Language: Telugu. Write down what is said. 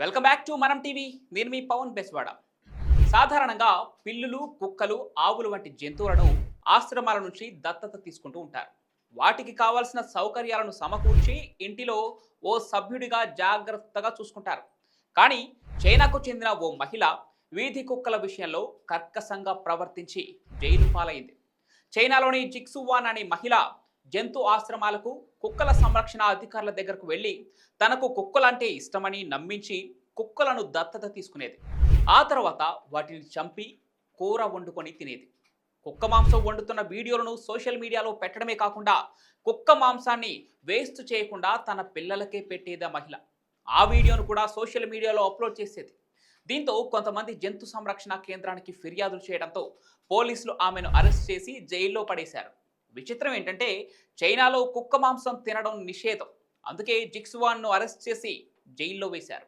Welcome back to Manam TV నేను మీ పవన్ బెస్వాడ. సాధారణంగా పిల్లులు కుక్కలు ఆవులు వంటి జంతువులను ఆశ్రమాల నుంచి దత్తత తీసుకుంటూ ఉంటారు. వాటికి కావాల్సిన సౌకర్యాలను సమకూర్చి ఇంటిలో ఓ సభ్యుడిగా జాగ్రత్తగా చూసుకుంటారు. కానీ చైనాకు చెందిన ఓ మహిళ వీధి కుక్కల విషయంలో కర్కశంగా ప్రవర్తించి జైలు పాలైంది. చైనాలోని జిక్సువాన్ అనే మహిళ జంతు ఆశ్రమాలకు కుక్కల సంరక్షణ అధికారుల దగ్గరకు వెళ్ళి తనకు కుక్కలంటే ఇష్టమని నమ్మించి కుక్కలను దత్తత తీసుకునేది. ఆ తర్వాత వాటిని చంపి కూర వండుకొని తినేది. కుక్క మాంసం వండుతున్న వీడియోలను సోషల్ మీడియాలో పెట్టడమే కాకుండా కుక్క మాంసాన్ని వేస్ట్ చేయకుండా తన పిల్లలకే పెట్టేది మహిళ. ఆ వీడియోను కూడా సోషల్ మీడియాలో అప్లోడ్ చేసేది. దీంతో కొంతమంది జంతు సంరక్షణ కేంద్రానికి ఫిర్యాదులు చేయడంతో పోలీసులు ఆమెను అరెస్ట్ చేసి జైల్లో పడేశారు. విచిత్రం ఏంటంటే చైనాలో కుక్క మాంసం తినడం నిషేధం. అందుకే జిక్స్వాన్ను అరెస్ట్ చేసి జైల్లో వేశారు.